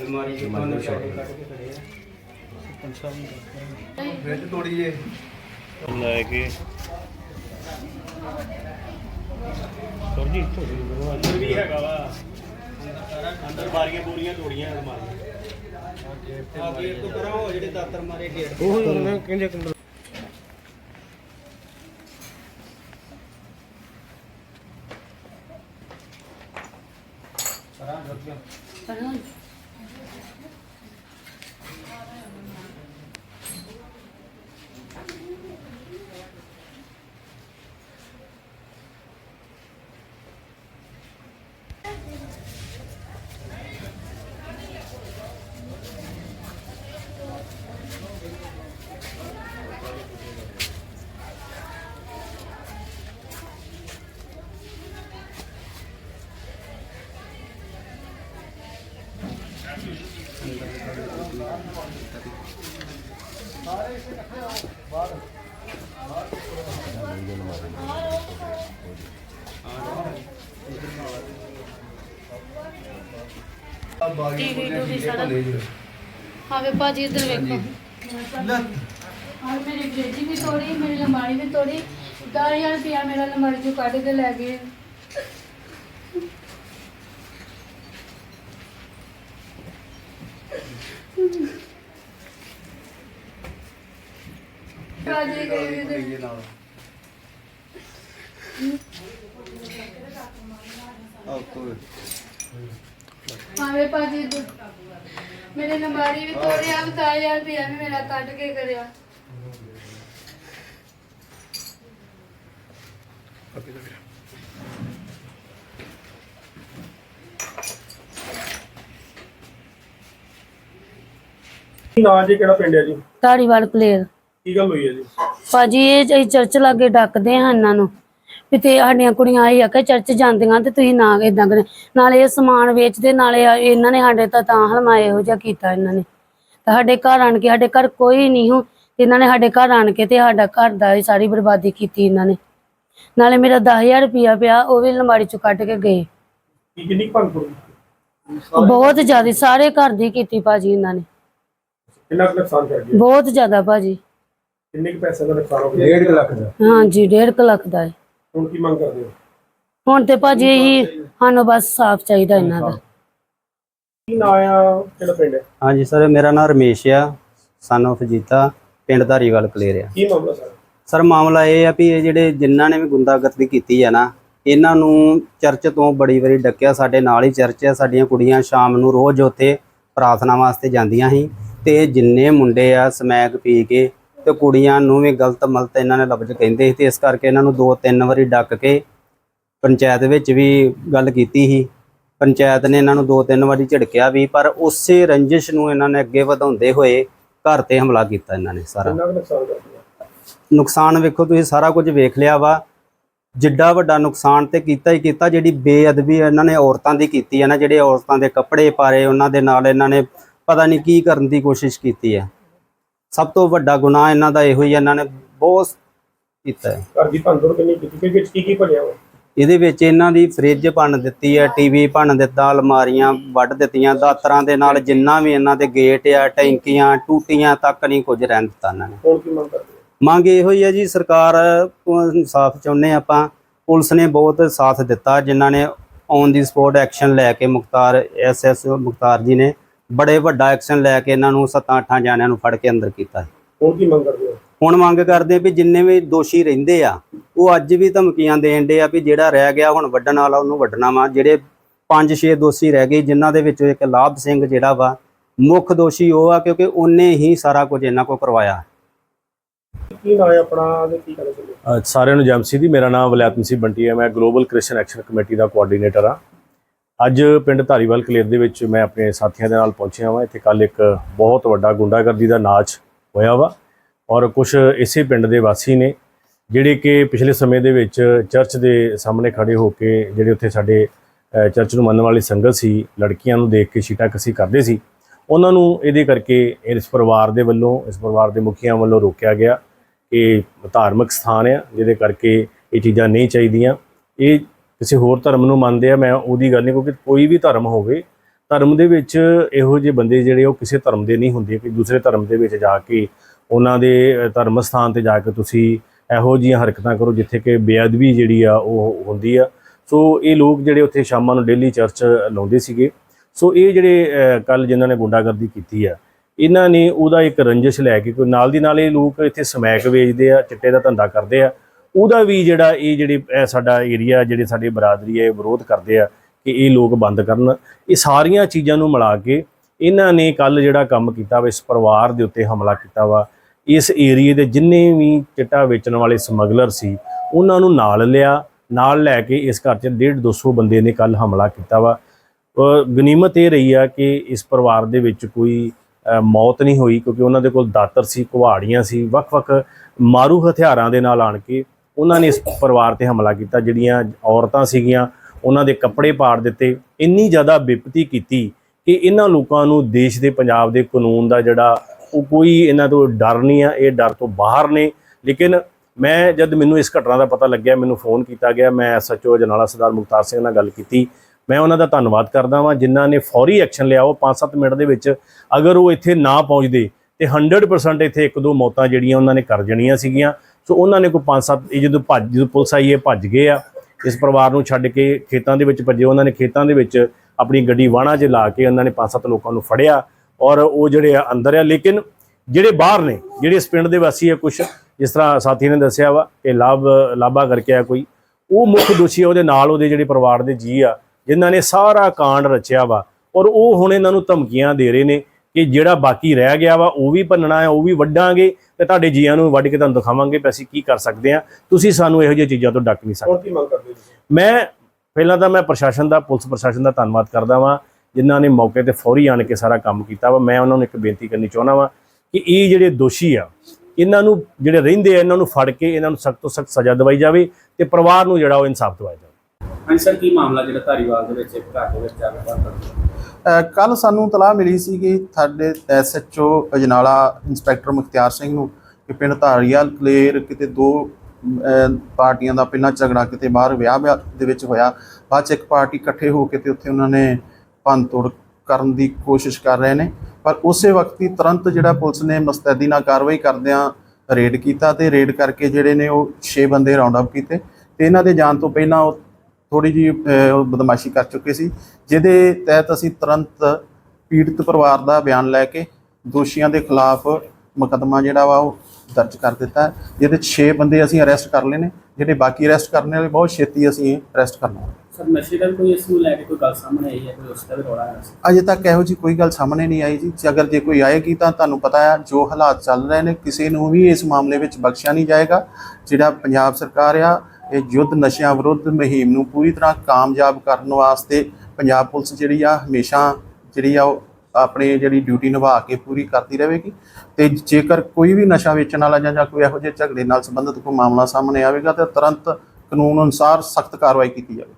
ਅਲਮਾਰੀ ਦੇ ਕੋਨੇ ਚਾਹੇ ਕੱਢ ਕੇ ਖੜੇ ਆ। ਵਿੱਚ ਤੋੜੀ ਜੇ ਲੈ ਕੇ। ਸਰਜੀ ਅੰਦਰ ਵੀ ਹੈਗਾ ਵਾ। ਅੰਦਰ ਬਾਰੀਆਂ ਬੋਰੀਆਂ ਤੋੜੀਆਂ ਅਲਮਾਰੀਆਂ। ਆ ਗੇਟ ਤੋਂ ਪਰਾਂ ਹੋ ਜਿਹੜੇ ਦਾਤਰ ਮਾਰੇ ਗੇਟ। ਉਹ ਉਹਨਾਂ ਕਹਿੰਦੇ ਟੀਵੀ ਕੋਲੇ ਟੂਵੀ ਸ਼ੀਸ਼ੇ ਸਾਰਾ। ਭੰਨੇ ਜੀ ਹਾਂ ਵੇ ਭਾਜੀ ਇੱਧਰ ਵੇਖੋ। ਔਰ ਮੇਰੀ ਫ੍ਰਿਜ ਵੀ ਤੋੜੀ ਮੇਰੀ ਲੰਬਾਰੀ ਵੀ ਤੋੜੀ। 10000 ਰੁਪਇਆ ਮੇਰਾ ਲੰਬਾਰੀ ਚੋਂ ਕੱਢ ਕੇ ਲੈ ਗਏ। ਭਾਜੀ ਗਏ ਵੀ ਤੇ- ਨਾਲ ਆ ਕੋਈ ਹਾਂ ਵੇ ਭਾਜੀ ਇੱਧਰ। ਮੇਰੀ ਲੰਬਾਰੀ ਵੀ ਤੋੜੀ ਆ 10000 ਰੁਪਇਆ ਵੀ ਮੇਰਾ ਕੱਢ ਕੇ ਕਰਿਆ। ਕੀ ਨਾਂ ਜੀ ਕਿਹੜਾ ਪਿੰਡ ਹੈ ਜੀ? ਧਾਰੀਵਾਲ ਪਲੇਅਰ। ਕੀ ਗੱਲ ਹੋਈ ਹੈ ਜੀ? ਭਾਜੀ ਇਹ ਅਸੀਂ ਚਰਚ ਲਾਗੇ ਡੱਕਦੇ ਹਾਂ ਇਹਨਾਂ ਨੂੰ। ਵੀ ਤੇ ਸਾਡੀਆਂ ਕੁੜੀਆਂ ਆਈ ਆ ਕਿ ਚਰਚ ਜਾਂਦੀਆਂ ਤੇ ਤੁਸੀਂ ਨਾ ਇਦਾਂ ਕਰੇ ਨਾਲੇ ਇਹ ਸਮਾਨ ਵੇਚਦੇ ਨਾਲੇ ਆ- ਇਹਨਾਂ ਨੇ ਸਾਡੇ ਤਾਂ ਤਾਂ ਹਲਮਾ ਇਹੋ ਜਿਹਾ ਕੀਤਾ ਇਹਨਾਂ ਨੇ। ਤਾਂ ਸਾਡੇ ਘਰ ਆਣ ਕੇ ਸਾਡੇ ਘਰ ਕੋਈ ਨਹੀਂ ਹੋ। ਇਹਨਾਂ ਨੇ ਸਾਡੇ ਘਰ ਆਣ ਕੇ ਤੇ ਸਾਡਾ ਘਰ ਦਾ ਹੀ ਸਾਰੀ ਬਰਬਾਦੀ ਕੀਤੀ ਇਹਨਾਂ ਨੇ। ਨਾਲੇ ਮੇਰਾ 10000 ਰੁਪਇਆ ਪਿਆ ਉਹ ਵੀ ਅਲਮਾਰੀ ਚੋਂ ਕੱਢ ਕੇ ਗਏ। ਕੀ ਕਿੰਨੀ ਭੰਨ ਤੋੜ ਬਹੁਤ ਜ਼ਿਆਦਾ ਸਾਰੇ ਘਰ ਦੀ ਕੀਤੀ ਭਾਜੀ ਇਹਨਾਂ ਨੇ। ਕਿੰਨਾ ਕੁ ਨੁਕਸਾਨ ਕਰ ਗਿਆ? ਬਹੁਤ ਜ਼ਿਆਦਾ ਭਾਜੀ। ਕਿੰਨੇ ਕੁ ਪੈਸੇ ਦਾ ਨੁਕਸਾਨ ਹੋ ਗਿਆ? 1.5 ਲੱਖ ਦਾ। ਹਾਂਜੀ 1.5 ਲੱਖ ਦਾ ਹੈ। ਹੁਣ ਕੀ ਮੰਗ ਕਰਦੇ ਹੋ? ਹੁਣ ਤੇ ਭਾਜੀ ਇਹੀ ਸਾਨੂੰ ਬਸ ਸਾਫ਼ ਚਾਹੀਦਾ ਇਹਨਾਂ ਦਾ। ਕੀ ਨਾਂ ਆ ਕਿਹੜਾ ਪਿੰਡ ਹੈ? ਹਾਂਜੀ ਸਰ ਮੇਰਾ ਨਾਮ ਰਮੇਸ਼ ਆ ਸਨ of ਜੀਤਾ ਪਿੰਡ ਧਾਰੀਵਾਲ ਕਲੇਰ ਆ। ਕੀ ਮਾਮਲਾ ਸਰ? ਸਰ ਮਾਮਲਾ ਇਹ ਆ ਵੀ ਇਹ ਜਿਹੜੇ ਜਿਨ੍ਹਾਂ ਨੇ ਵੀ ਗੁੰਡਾਗਰਦੀ ਕੀਤੀ ਆ ਨਾ ਇਹਨਾਂ ਨੂੰ ਚਰਚ ਤੋਂ ਬੜੀ ਵਾਰੀ ਡੱਕਿਆ ਸਾਡੇ ਨਾਲ ਹੀ ਚਰਚ ਆ ਸਾਡੀਆਂ ਕੁੜੀਆਂ ਸ਼ਾਮ ਨੂੰ ਰੋਜ਼ ਉੱਥੇ ਪ੍ਰਾਰਥਨਾ ਵਾਸਤੇ ਜਾਂਦੀਆਂ ਸੀ ਤੇ ਜਿੰਨੇ ਮੁੰਡੇ ਆ ਸਮੈਕ ਪੀ ਕੇ ਤੇ ਕੁੜੀਆਂ ਨੂੰ ਵੀ ਗਲਤ ਮਲਤ ਇਹਨਾਂ ਨੇ ਲਫ਼ਜ਼ ਕਹਿੰਦੇ ਸੀ ਤੇ ਇਸ ਕਰਕੇ ਇਹਨਾਂ ਨੂੰ ਦੋ ਤਿੰਨ ਵਾਰੀ ਡੱਕ ਕੇ ਪੰਚਾਇਤ ਵਿੱਚ ਵੀ ਗੱਲ ਕੀਤੀ ਸੀ। ਪੰਚਾਇਤ ਨੇ ਇਹਨਾਂ ਨੂੰ ਦੋ ਤਿੰਨ ਵਾਰੀ ਝਿੜਕਿਆ ਵੀ ਪਰ ਉਸੇ ਰੰਜਿਸ਼ ਨੂੰ ਇਹਨਾਂ ਨੇ ਅੱਗੇ ਵਧਾਉਂਦੇ ਹੋਏ ਘਰ ਤੇ ਹਮਲਾ ਕੀਤਾ ਇਹਨਾਂ ਨੇ ਸਾਰਾ। ਨੁਕਸਾਨ ਵੇਖੋ ਤੁਸੀਂ ਸਾਰਾ ਕੁਝ ਵੇਖ ਲਿਆ ਵਾ। ਜਿੱਡਾ ਵੱਡਾ ਨੁਕਸਾਨ ਤੇ ਕੀਤਾ ਹੀ ਕੀਤਾ ਜਿਹੜੀ ਬੇਅਦਬੀ ਇਹਨਾਂ ਨੇ ਔਰਤਾਂ ਦੀ ਕੀਤੀ ਹੈ ਨਾ ਜਿਹੜੇ ਔਰਤਾਂ ਦੇ ਕੱਪੜੇ ਪਾਰੇ ਉਹਨਾਂ ਦੇ ਨਾਲ ਇਹਨਾਂ ਨੇ ਪਤਾ ਨਹੀਂ ਕੀ ਕਰਨ ਦੀ ਕੋਸ਼ਿਸ਼ ਕੀਤੀ ਹੈ। ਸਭ ਤੋਂ ਵੱਡਾ ਗੁਨਾਹ ਇਹਨਾਂ ਦਾ ਇਹੋ ਹੀ ਹੈ, ਇਹਨਾਂ ਨੇ ਬਹੁਤ ਕੀਤਾ ਹੈ। ਘਰ ਦੀ ਭੰਨ ਤੋੜ ਕਿੰਨੀ ਕੀਤੀ? ਕਿ ਵਿੱਚ ਕੀ ਕੀ ਭਰਿਆ ਵਾ ਇਹਦੇ ਵਿੱਚ ਇਹਨਾਂ ਦੀ ਫ੍ਰਿਜ ਭੰਨ ਦਿੱਤੀ ਹੈ ਟੀਵੀ ਭੰਨ ਦਿੱਤਾ ਅਲਮਾਰੀਆਂ ਵੱਢ ਦਿੱਤੀਆਂ ਦਾਤਰਾਂ ਦੇ ਨਾਲ ਜਿੰਨਾ ਵੀ ਇਹਨਾਂ ਦੇ ਗੇਟ ਆ ਟੈਂਕੀਆਂ ਟੂਟੀਆਂ ਤੱਕ ਨਹੀਂ ਕੁਝ ਰਹਿਣ ਦਿੱਤਾ ਇਹਨਾਂ ਨੇ। ਹੁਣ ਕੀ ਮੰਗ ਕਰਦੇ ਹੋ? ਮੰਗ ਇਹੋ ਹੀ ਹੈ ਜੀ ਸਰਕਾਰ ਤੋਂ ਇਨਸਾਫ ਚਾਹੁੰਦੇ ਆਪਾਂ। ਪੁਲਿਸ ਨੇ ਬਹੁਤ ਸਾਥ ਦਿੱਤਾ ਜਿਨ੍ਹਾਂ ਨੇ ਔਨ ਦੀ ਸਪੋਰਟ ਐਕਸ਼ਨ ਲੈ ਕੇ ਮੁਖਤਾਰ ਐਸਐਸ ਮੁਖਤਾਰ ਜੀ ਨੇ ਬੜੇ ਵੱਡਾ ਐਕਸ਼ਨ ਲੈ ਕੇ ਇਹਨਾਂ ਨੂੰ ਸੱਤਾਂ ਅੱਠਾਂ ਜਾਣਿਆਂ ਨੂੰ ਫੜ ਕੇ ਅੰਦਰ ਕੀਤਾ ਹੁਣ ਕੀ ਮੰਗ ਕਰਦੇ ਹੋ? ਹੁਣ ਮੰਗ ਕਰਦੇ ਆ ਵੀ ਜਿੰਨੇ ਵੀ ਦੋਸ਼ੀ ਰਹਿੰਦੇ ਆ ਉਹ ਅੱਜ ਵੀ ਧਮਕੀਆਂ ਦੇਣ ਦੇ ਆ ਵੀ ਜਿਹੜਾ ਰਹਿ ਗਿਆ ਹੁਣ ਵੱਢਣ ਵਾਲਾ ਉਹਨੂੰ ਵੱਢਣਾ ਵਾ। ਜਿਹੜੇ 5-6 ਦੋਸ਼ੀ ਰਹਿ ਗਏ ਜਿਨ੍ਹਾਂ ਦੇ ਵਿੱਚੋਂ ਇੱਕ ਲਾਭ ਸਿੰਘ ਜਿਹੜਾ ਵਾ ਮੁੱਖ ਦੋਸ਼ੀ ਉਹ ਆ ਕਿਉਂਕਿ ਉਹਨੇ ਹੀ ਸਾਰਾ ਕੁਝ ਇਹਨਾਂ ਕੋਲ ਕਰਵਾਇਆ। ਕੀ ਨਾਂ ਹੈ ਆਪਣਾ ਤੇ ਕੀ? ਅ, ਸਾਰਿਆਂ ਨੂੰ ਜੈਮਸੀ ਦੀ। ਮੇਰਾ ਨਾਮ ਵਲਿਆਤਮ ਸਿੰਘ ਬੰਟੀ ਹੈ। ਮੈਂ ਗਲੋਬਲ ਕ੍ਰਿਸਚੀਅਨ ਐਕਸ਼ਨ ਕਮੇਟੀ ਦਾ ਕੋਆਰਡੀਨੇਟਰ ਹਾਂ। ਅੱਜ ਪਿੰਡ ਧਾਰੀਵਾਲ ਕਲੇਰ ਦੇ ਵਿੱਚ ਮੈਂ ਆਪਣੇ ਸਾਥੀਆਂ ਦੇ ਨਾਲ ਪਹੁੰਚਿਆ ਹਾਂ ਇੱਥੇ ਕੱਲ ਇੱਕ ਬਹੁਤ ਵੱਡਾ ਗੁੰਡਾਗਰਦੀ ਦਾ ਨਾਚ ਹੋਇਆ ਵਾ ਔਰ ਕੁਝ ਇਸੇ ਪਿੰਡ ਦੇ ਵਾਸੀ ਨੇ ਜਿਹੜੇ ਕਿ ਪਿਛਲੇ ਸਮੇਂ ਦੇ ਵਿੱਚ ਚਰਚ ਦੇ ਸਾਹਮਣੇ ਖੜੇ ਹੋ ਕੇ ਜਿਹੜੇ ਉੱਥੇ ਸਾਡੇ ਚਰਚ ਨੂੰ ਮੰਨਣ ਵਾਲੀ ਸੰਗਤ ਸੀ, ਲੜਕੀਆਂ ਨੂੰ ਦੇਖ ਕੇ ਛੀਟਾਕਸੀ ਕਰਦੇ ਸੀ। ਉਹਨਾਂ ਨੂੰ ਇਹਦੇ ਕਰਕੇ ਇਸ ਪਰਿਵਾਰ ਦੇ ਵੱਲੋਂ, ਇਸ ਪਰਿਵਾਰ ਦੇ ਮੁਖੀਆਂ ਵੱਲੋਂ ਰੋਕਿਆ ਗਿਆ ਕਿ ਧਾਰਮਿਕ ਸਥਾਨ ਆ, ਜਿਹਦੇ ਕਰਕੇ ਇਹ ਚੀਜ਼ਾਂ ਨਹੀਂ ਚਾਹੀਦੀਆਂ। ਇਹ ਕਿਸੇ ਹੋਰ ਧਰਮ ਨੂੰ ਮੰਨਦੇ ਆ, ਮੈਂ ਉਹਦੀ ਗੱਲ ਨਹੀਂ, ਕਿਉਂਕਿ ਕੋਈ ਵੀ ਧਰਮ ਹੋਵੇ, ਧਰਮ ਦੇ ਵਿੱਚ ਇਹੋ ਜਿਹੇ ਬੰਦੇ ਜਿਹੜੇ ਉਹ ਕਿਸੇ ਧਰਮ ਦੇ ਨਹੀਂ ਹੁੰਦੇ ਕਿ ਦੂਸਰੇ ਧਰਮ ਦੇ ਵਿੱਚ ਜਾ ਕੇ, ਉਹਨਾਂ ਦੇ ਧਰਮ ਸਥਾਨ ਤੇ ਜਾ ਕੇ ਤੁਸੀਂ ਇਹੋ ਜਿਹੀਆਂ ਹਰਕਤਾਂ ਕਰੋ, ਜਿੱਥੇ ਕਿ ਬੇਅਦਬੀ ਜਿਹੜੀ ਆ, ਉਹ ਹੁੰਦੀ ਆ। ਸੋ ਇਹ ਲੋਕ ਜਿਹੜੇ ਉੱਥੇ ਸ਼ਾਮਾਂ ਨੂੰ ਡੇਲੀ ਚਰਚ ਲਾਉਂਦੇ ਸੀਗੇ। ਸੋ ਇਹ ਜਿਹੜੇ ਕੱਲ ਜਿਨ੍ਹਾਂ ਨੇ ਗੁੰਡਾਗਰਦੀ ਕੀਤੀ ਆ, ਇਹਨਾਂ ਨੇ ਉਹਦਾ ਇੱਕ ਰੰਜਿਸ਼ ਲੈ ਕੇ, ਕੋਈ ਨਾਲ ਦੀ ਨਾਲ ਇਹ ਲੋਕ ਇੱਥੇ ਸਮੈਕ ਵੇਚਦੇ ਆ, ਚਿੱਟੇ ਦਾ ਧੰਦਾ ਕਰਦੇ ਆ। ਉਹਦਾ ਵੀ ਜਿਹੜਾ ਇਹ ਜਿਹੜੇ ਸਾਡਾ ਏਰੀਆ ਜਿਹੜੇ ਸਾਡੇ ਬਰਾਦਰੀ ਹੈ, ਇਹ ਵਿਰੋਧ ਕਰਦੇ ਆ ਕਿ ਇਹ ਲੋਕ ਬੰਦ ਕਰਨ। ਇਹ ਸਾਰੀਆਂ ਚੀਜ਼ਾਂ ਨੂੰ ਮਿਲਾ ਕੇ ਇਹਨਾਂ ਨੇ ਕੱਲ ਜਿਹੜਾ ਕੰਮ ਕੀਤਾ ਵਾ, ਇਸ ਪਰਿਵਾਰ ਦੇ ਉੱਤੇ ਹਮਲਾ ਕੀਤਾ ਵਾ। ਇਸ ਏਰੀਏ ਦੇ ਜਿੰਨੇ ਵੀ ਚਿੱਟਾ ਵੇਚਣ ਵਾਲੇ ਸਮਗਲਰ ਸੀ, ਉਹਨਾਂ ਨੂੰ ਨਾਲ ਲਿਆ। ਨਾਲ ਲੈ ਕੇ ਇਸ ਘਰ 'ਚ 1.5 200 ਬੰਦੇ ਨੇ ਕੱਲ ਹਮਲਾ ਕੀਤਾ ਵਾ। ਗਨੀਮਤ ਇਹ ਰਹੀ ਆ ਕਿ ਇਸ ਪਰਿਵਾਰ ਦੇ ਵਿੱਚ ਕੋਈ ਮੌਤ ਨਹੀਂ ਹੋਈ, ਕਿਉਂਕਿ ਉਹਨਾਂ ਦੇ ਕੋਲ ਦਾਤਰ ਸੀ, ਕੁਹਾੜੀਆਂ ਸੀ। ਵੱਖ-ਵੱਖ ਮਾਰੂ ਹਥਿਆਰਾਂ ਦੇ ਨਾਲ ਆਣ ਕੇ ਉਹਨਾਂ ਨੇ ਇਸ ਪਰਿਵਾਰ ਤੇ ਹਮਲਾ ਕੀਤਾ, ਜਿਹੜੀਆਂ ਔਰਤਾਂ ਸੀਗੀਆਂ, ਉਹਨਾਂ ਦੇ ਕੱਪੜੇ ਪਾੜ ਦਿੱਤੇ। ਇੰਨੀ ਜ਼ਿਆਦਾ ਵਿਪਤੀ ਕੀਤੀ ਕਿ ਇਹਨਾਂ ਲੋਕਾਂ ਨੂੰ ਦੇਸ਼ ਦੇ ਪੰਜਾਬ ਦੇ ਕਾਨੂੰਨ ਦਾ ਜਿਹੜਾ, ਉਹ ਕੋਈ ਇਹਨਾਂ ਤੋਂ ਡਰ ਨਹੀਂ ਆ, ਇਹ ਡਰ ਤੋਂ ਬਾਹਰ ਨੇ। ਲੇਕਿਨ ਮੈਂ ਜਦ ਮੈਨੂੰ ਇਸ ਘਟਨਾ ਦਾ ਪਤਾ ਲੱਗਿਆ, ਮੈਨੂੰ ਫੋਨ ਕੀਤਾ ਗਿਆ, ਮੈਂ ਐਸਐਚਓ ਜਨਾਲਾ ਸਰਦਾਰ ਮੁਖਤਾਰ ਸਿੰਘ ਨਾਲ ਗੱਲ ਕੀਤੀ। ਮੈਂ ਉਹਨਾਂ ਦਾ ਧੰਨਵਾਦ ਕਰਦਾ ਵਾਂ, ਜਿਨ੍ਹਾਂ ਨੇ ਫੌਰੀ ਐਕਸ਼ਨ ਲਿਆ, ਉਹ 5-7 ਮਿੰਟ ਦੇ ਵਿੱਚ ਅਗਰ ਉਹ ਇੱਥੇ ਨਾ ਪਹੁੰਚਦੇ ਤੇ 100% ਇੱਥੇ ਇੱਕ ਦੋ ਮੌਤਾਂ ਜਿਹੜੀਆਂ ਉਹਨਾਂ ਨੇ ਕਰ ਜਣੀਆਂ ਸੀਗੀਆਂ। ਸੋ ਉਹਨਾਂ ਨੇ ਕੋਈ 5-7 ਇਹ ਜਦੋਂ ਭੱਜ, ਜਦੋਂ ਪੁਲਿਸ ਆਈ, ਇਹ ਭੱਜ ਗਏ ਆ। ਇਸ ਪਰਿਵਾਰ ਨੂੰ ਛੱਡ ਕੇ ਖੇਤਾਂ ਦੇ ਵਿੱਚ ਭੱਜੇ। ਉਹਨਾਂ ਨੇ ਖੇਤਾਂ ਦੇ ਵਿੱਚ ਆਪਣੀ ਗੱਡੀ ਵਾਹਣਾ 'ਚ ਲਾ ਕੇ ਉਹਨਾਂ ਨੇ 5-7 ਲੋਕਾਂ ਨੂੰ ਫੜਿਆ ਔਰ ਉਹ ਜਿਹੜੇ ਆ ਅੰਦਰ ਆ। ਲੇਕਿਨ ਜਿਹੜੇ ਬਾਹਰ ਨੇ, ਜਿਹੜੇ ਇਸ ਪਿੰਡ ਦੇ ਵਾਸੀ ਆ ਕੁਝ ਜਿਸ ਤਰ੍ਹਾਂ ਸਾਥੀ ਨੇ ਦੱਸਿਆ ਵਾ ਕਿ ਲਾਭ, ਲਾਭਾ ਕਰਕੇ ਆ ਕੋਈ, ਉਹ ਮੁੱਖ ਦੋਸ਼ੀ ਆ, ਉਹਦੇ ਨਾਲ ਉਹਦੇ ਜਿਹੜੇ ਪਰਿਵਾਰ ਦੇ ਜੀ ਆ, ਜਿਨ੍ਹਾਂ ਨੇ ਸਾਰਾ ਕਾਂਡ ਰਚਿਆ ਵਾ। ਔਰ ਉਹ ਹੁਣ ਇਹਨਾਂ ਨੂੰ ਧਮਕੀਆਂ ਦੇ ਰਹੇ ਨੇ ਕਿ ਜਿਹੜਾ ਬਾਕੀ ਰਹਿ ਗਿਆ ਵਾ, ਉਹ ਵੀ ਭੰਨਣਾ ਹੈ, ਉਹ ਵੀ ਵੱਢਾਂਗੇ। ਤੇ ਤੁਹਾਡੇ ਜੀਆਂ ਨੂੰ ਵੱਢ ਕੇ ਤੁਹਾਨੂੰ ਦਿਖਾਵਾਂਗੇ ਵੀ ਅਸੀਂ ਕੀ ਕਰ ਸਕਦੇ ਆ ਤੁਸੀਂ ਸਾਨੂੰ ਇਹੋ ਜਿਹੀਆਂ ਚੀਜ਼ਾਂ ਤੋਂ ਡੱਕ ਨਹੀਂ ਸਕਦੇ। ਹੁਣ ਕੀ ਮੰਗ ਕਰਦੇ ਹੋ ਤੁਸੀਂ? ਮੈਂ ਪਹਿਲਾਂ ਤਾਂ ਮੈਂ ਪ੍ਰਸ਼ਾਸਨ ਦਾ ਪੁਲਿਸ ਪ੍ਰਸ਼ਾਸਨ ਦਾ ਧੰਨਵਾਦ ਕਰਦਾ ਵਾਂ ਜਿਨ੍ਹਾਂ ਨੇ ਮੌਕੇ ਤੇ ਫੌਰੀ ਆਣ ਕੇ ਸਾਰਾ ਕੰਮ ਕੀਤਾ ਵਾ। ਮੈਂ ਉਹਨਾਂ ਨੂੰ ਇੱਕ ਬੇਨਤੀ ਕਰਨੀ ਚਾਹੁੰਦਾ ਵਾਂ ਕਿ ਇਹ ਜਿਹੜੇ ਦੋਸ਼ੀ ਆ ਇਹਨਾਂ ਨੂੰ ਜਿਹੜੇ ਰਹਿੰਦੇ ਆ ਇਹਨਾਂ ਨੂੰ ਫੜ ਕੇ ਇਹਨਾਂ ਨੂੰ ਸਖਤ ਤੋਂ ਸਖਤ ਸਜ਼ਾ ਦਿਵਾਈ ਜਾਵੇ ਤੇ ਪਰਿਵਾਰ ਨੂੰ ਜਿਹੜਾ ਉਹ ਇਨਸਾਫ ਦਿਵਾਇਆ ਜਾਵੇ। ਹਾਂਜੀ ਸਰ ਕੀ ਮਾਮਲਾ ਜਿਹੜਾ ਧਾਰੀਵਾਲ ਦੇ ਵਿੱਚ ਇੱਕ ਘਰ ਦੇ ਵਿੱਚ ਆ ਕੇ ਬੰਦ ਕੱਲ ਸਾਨੂੰ ਤਲਾਹ ਮਿਲੀ ਸੀ ਕਿ ਸਾਡੇ ਐਸਐਚਓ ਅਜਨਾਲਾ ਇੰਸਪੈਕਟਰ ਮੁਖਤਿਆਰ ਸਿੰਘ ਨੂੰ ਕਿ ਪਿੰਡ ਧਾਰੀਵਾਲ ਕਲੇਰ ਕਿਤੇ ਦੋ ਪਾਰਟੀਆਂ ਦਾ ਪਹਿਲਾਂ ਝਗੜਾ ਕਿਤੇ ਬਾਹਰ ਵਿਆਹ ਵਿਆਹ ਦੇ ਵਿੱਚ ਹੋਇਆ, ਬਾਅਦ ਚ ਇੱਕ ਪਾਰਟੀ ਇਕੱਠੇ ਹੋ ਕੇ ਤੇ ਉੱਥੇ ਉਹਨਾਂ ਨੇ ਭੰਨਤੋੜ ਕਰਨ ਦੀ ਕੋਸ਼ਿਸ਼ ਕਰ ਰਹੇ ਨੇ। ਪਰ ਉਸੇ ਵਕਤ ਹੀ ਤੁਰੰਤ ਜਿਹੜਾ ਪੁਲਿਸ ਨੇ ਮੁਸਤੈਦੀ ਨਾਲ ਕਾਰਵਾਈ ਕਰਦਿਆਂ ਰੇਡ ਕੀਤਾ ਤੇ ਰੇਡ ਕਰਕੇ ਜਿਹੜੇ ਨੇ ਉਹ 6 ਬੰਦੇ ਰਾਉਂਡ ਅਪ ਕੀਤੇ ਤੇ ਇਹਨਾਂ ਦੇ ਜਾਣ ਤੋਂ ਪਹਿਲਾਂ ਉਹ ਥੋੜੀ ਜੀ ਬਦਮਾਸ਼ੀ ਕਰ ਚੁੱਕੇ ਸੀ ਜਿਹਦੇ ਤਹਿਤ ਅਸੀਂ ਤੁਰੰਤ ਪੀੜਤ ਪਰਿਵਾਰ ਦਾ ਬਿਆਨ ਲੈ ਕੇ ਦੋਸ਼ੀਆਂ ਦੇ ਖਿਲਾਫ ਮੁਕੱਦਮਾ ਜਿਹੜਾ ਵਾ ਉਹ ਦਰਜ ਕਰ ਦਿੱਤਾ ਹੈ ਜਿਹਦੇ 'ਚ 6 ਬੰਦੇ ਅਸੀਂ ਅਰੈਸਟ ਕਰ ਲਏ ਨੇ ਜਿਹੜੇ ਬਾਕੀ ਅਰੈਸਟ ਕਰਨੇ ਵਾਲੇ ਬਹੁਤ ਛੇਤੀ ਅਸੀਂ ਅਰੈਸਟ ਕਰਨਾ ਸਰ ਨਸ਼ੇ ਦਾ ਵੀ ਕੋਈ ਇਸ ਨੂੰ ਲੈ ਕੇ ਕੋਈ ਗੱਲ ਸਾਹਮਣੇ ਆਈ ਹੈ ਕੋਈ ਉਸ ਦਾ ਵੀ ਰੌਲਾ ਹੈ ਅਜੇ ਤੱਕ ਇਹੋ ਜੀ ਕੋਈ ਗੱਲ ਸਾਹਮਣੇ ਨਹੀਂ ਆਈ ਜੀ ਜੇ ਅਗਰ ਜੇ ਕੋਈ ਆਏਗੀ ਤਾਂ ਤੁਹਾਨੂੰ ਪਤਾ ਹੈ ਜੋ ਹਾਲਾਤ ਚੱਲ ਰਹੇ ਨੇ ਕਿਸੇ ਨੂੰ ਵੀ ਇਸ ਮਾਮਲੇ ਵਿੱਚ ਬਖਸ਼ਿਆ ਨਹੀਂ ਜਾਏਗਾ ਜਿਹੜਾ ਪੰਜਾਬ ਸਰਕਾਰ ਆ ਇਹ ਯੁੱਧ ਨਸ਼ਿਆਂ ਵਿਰੁੱਧ ਮੁਹਿੰਮ ਨੂੰ ਪੂਰੀ ਤਰ੍ਹਾਂ ਕਾਮਯਾਬ ਕਰਨ ਵਾਸਤੇ ਪੰਜਾਬ ਪੁਲਿਸ ਜਿਹੜੀ ਆ ਹਮੇਸ਼ਾ ਜਿਹੜੀ ਆ ਉਹ ਆਪਣੀ ਜਿਹੜੀ ਡਿਊਟੀ ਨਿਭਾ ਕੇ ਪੂਰੀ ਕਰਦੀ ਰਹੇਗੀ। ਤੇ ਜੇਕਰ ਕੋਈ ਵੀ ਨਸ਼ਾ ਵੇਚਣ ਵਾਲਾ ਜਾਂ ਕੋਈ ਇਹੋ ਜਿਹੇ ਝਗੜੇ ਨਾਲ ਸੰਬੰਧਿਤ ਕੋਈ ਮਾਮਲਾ ਸਾਹਮਣੇ ਆਵੇਗਾ, ਤਾਂ ਤੁਰੰਤ ਕਾਨੂੰਨ ਅਨੁਸਾਰ ਸਖਤ ਕਾਰਵਾਈ ਕੀਤੀ ਜਾਵੇ